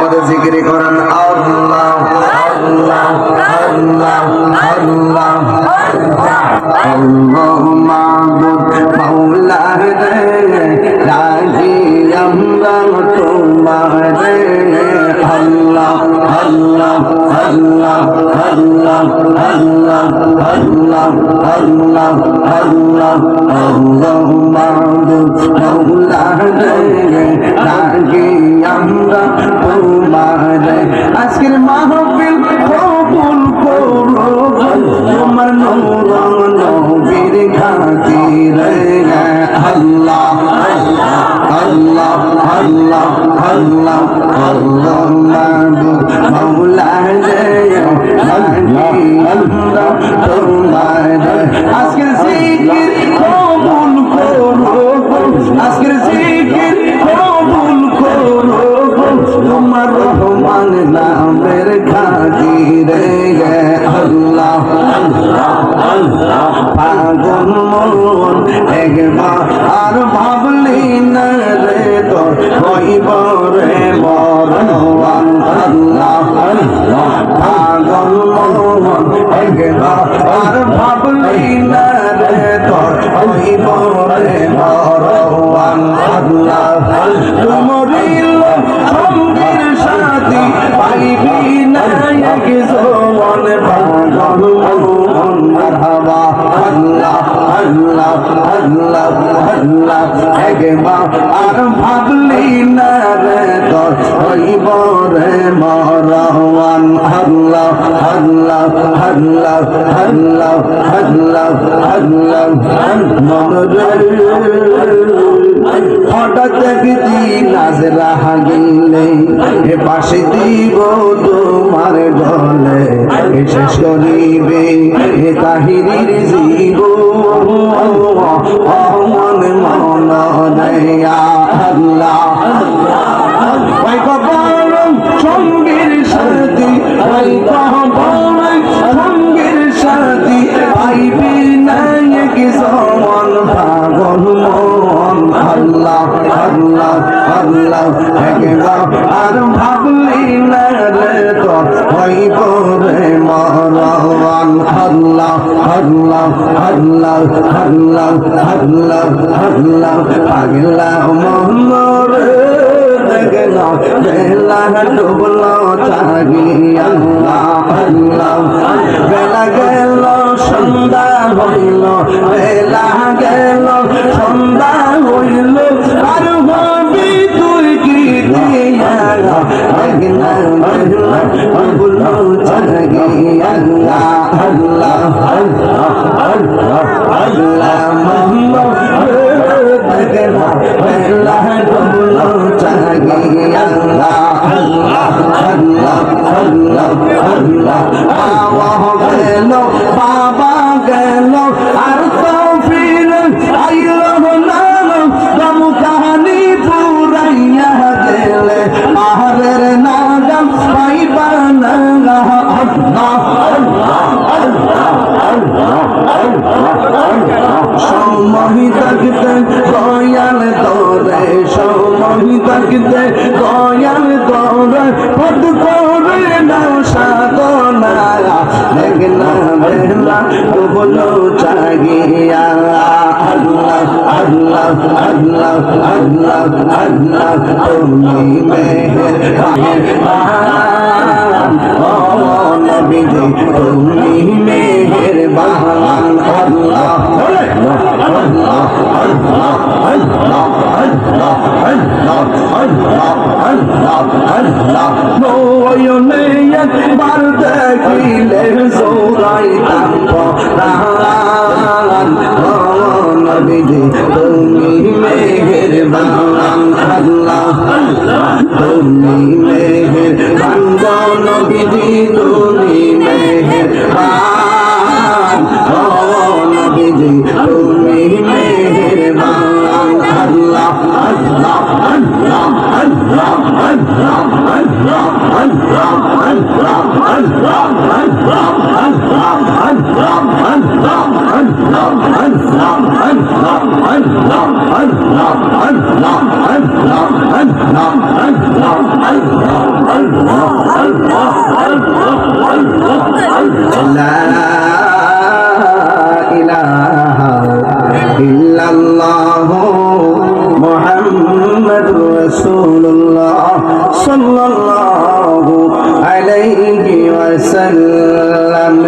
মহব্বত জিকিরি করেন আল্লাহ আল্লাহ আল্লাহ আল্লাহ। আল্লাহ الله الله الله الله الله معبود مولا ডাকি আমরা তোমার আজকের মাহফিল কবুল করো তোমার নূর রহমান নামের খাতিরে আল্লাহ। পাগল মন একবার আর ভাবলি না রে তোর হইব রে মরণ। আল্লাহ, পাগল মন একবার আর ভাবলি না রে তোর হইব রে মরণ। আল্লাহ, তুমরিল আল্লাহ একবার আর ভাবলি না রে তোর হইব রে মরওয়ান আল্লাহ আল্লাহ পাশে দিব তোমার গলে শেষ করিবে এ কাহিনীর জীব দয়া আল্লাহ ওই কপাল সঙ্গীর সাথী ওই কপাল সঙ্গীর সাথী পাইবি নায়ক সমান পাগল মন আর ভাবলি না রে তো হইব রে মরওয়ান আল্লাহ আল্লাহ আল্লাহ আল্লাহ আল্লাহ আল্লাহ পাগলা মন রে দেখলা বেলা ডুবলো চাগি আল্লাহ আল্লাহ বেলা গেল সন্ধ্যা হইল বেলা গেল সন্ধ্যা হইল আর Allah দয়াল তোরে সময় থাকতে দয়াল তোরে পদ করে না সাধনা দেখনা বেলা ডুবলো চাগিয়া। আল্লাহ আল্লাহ আল্লাহ আল্লাহ আল্লাহ, তুমি মেহের ও নবীজি নয়নে একবার দেখিলে সৌরাই নবীজি তুমি মেঘের বাংলাম আল্লাহ তুমি মেঘের বাংলা নবীজি তুমি صلى الله عليه وسلم